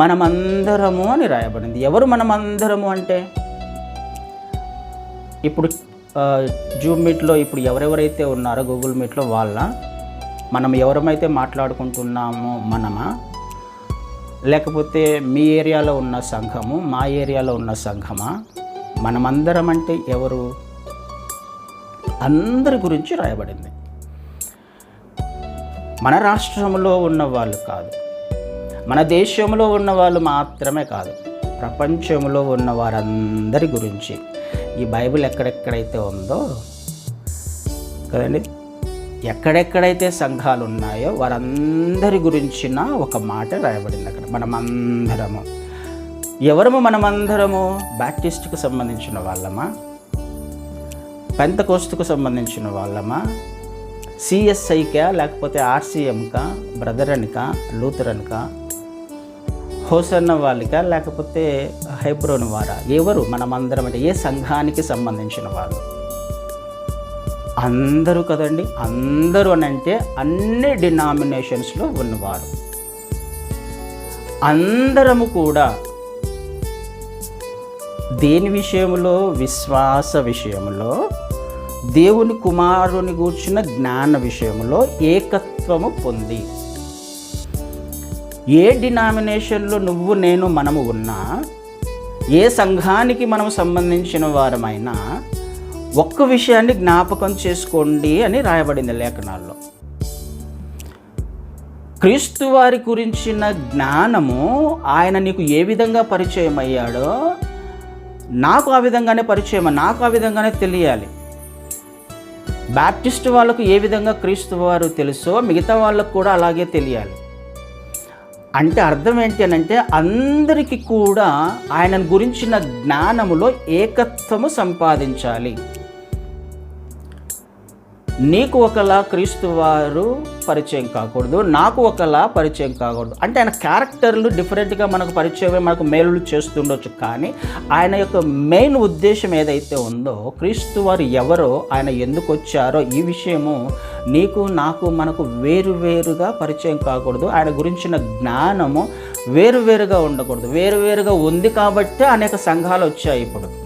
మనమందరము అని రాయబడింది. ఎవరు మనమందరము అంటే? ఇప్పుడు జూమ్ మీట్లో ఇప్పుడు ఎవరెవరైతే ఉన్నారో గూగుల్ మీట్లో వాళ్ళ మనం ఎవరమైతే మాట్లాడుకుంటున్నామో మనమా లేకపోతే మీ ఏరియాలో ఉన్న సంఘము మా ఏరియాలో ఉన్న సంఘమా? మనమందరం అంటే ఎవరు? అందరి గురించి రాయబడింది. మన రాష్ట్రంలో ఉన్న వాళ్ళు కాదు. మన దేశంలో ఉన్న వాళ్ళు మాత్రమే కాదు ప్రపంచంలో ఉన్న వారందరి గురించి. ఈ బైబిల్ ఎక్కడెక్కడైతే ఉందో కదండి? ఎక్కడెక్కడైతే సంఘాలు ఉన్నాయో వారందరి గురించిన ఒక మాట రాయబడింది అక్కడ. మనమందరము. ఎవరము మనమందరము? బ్యాప్టిస్ట్కు సంబంధించిన వాళ్ళమా? పెంతకోస్తుకు సంబంధించిన వాళ్ళమా? సిఎస్ఐకా లేకపోతే ఆర్సీఎంకా బ్రదరన్కా లూథరన్కా? హోసన్న వాళ్ళిక లేకపోతే హైబ్రోన్ వారా? ఎవరు? మనమందరం అంటే ఏ సంఘానికి సంబంధించిన వాళ్ళు? అందరూ కదండి. అందరూ అని అంటే అన్ని డినామినేషన్స్లో ఉన్నవారు. అందరము కూడా దేని విషయంలో విశ్వాస విషయంలో దేవుని కుమారుని గూర్చిన జ్ఞాన విషయంలో ఏకత్వము పొంది ఏ డినామినేషన్లో నువ్వు నేను మనము ఉన్నా ఏ సంఘానికి మనం సంబంధించిన వారమైనా ఒక్క విషయాన్ని జ్ఞాపకం చేసుకోండి అని రాయబడింది లేఖనాల్లో. క్రీస్తు వారి గురించిన జ్ఞానము ఆయన నీకు ఏ విధంగా పరిచయం అయ్యాడో నాకు ఆ విధంగానే పరిచయం నాకు ఆ విధంగానే తెలియాలి. బ్యాప్టిస్ట్ వాళ్ళకు ఏ విధంగా క్రీస్తు వారు తెలుసో మిగతా వాళ్ళకు కూడా అలాగే తెలియాలి. అంటే అర్థం ఏంటి అని అంటే అందరికీ కూడా ఆయన గురించిన జ్ఞానములో ఏకత్వము సంపాదించాలి. నీకు ఒకలా క్రీస్తు వారు పరిచయం కాకూడదు నాకు ఒకలా పరిచయం కాకూడదు. అంటే ఆయన క్యారెక్టర్లు డిఫరెంట్గా మనకు పరిచయమే మనకు మేలులు చేస్తుండొచ్చు. కానీ ఆయన యొక్క మెయిన్ ఉద్దేశం ఏదైతే ఉందో క్రీస్తు వారు ఎవరో ఆయన ఎందుకు వచ్చారో ఈ విషయము నీకు నాకు మనకు వేరువేరుగా పరిచయం కాకూడదు. ఆయన గురించిన జ్ఞానము వేరువేరుగా ఉండకూడదు. వేరువేరుగా ఉంది కాబట్టే అనేక సంఘాలు వచ్చాయి ఇప్పుడు.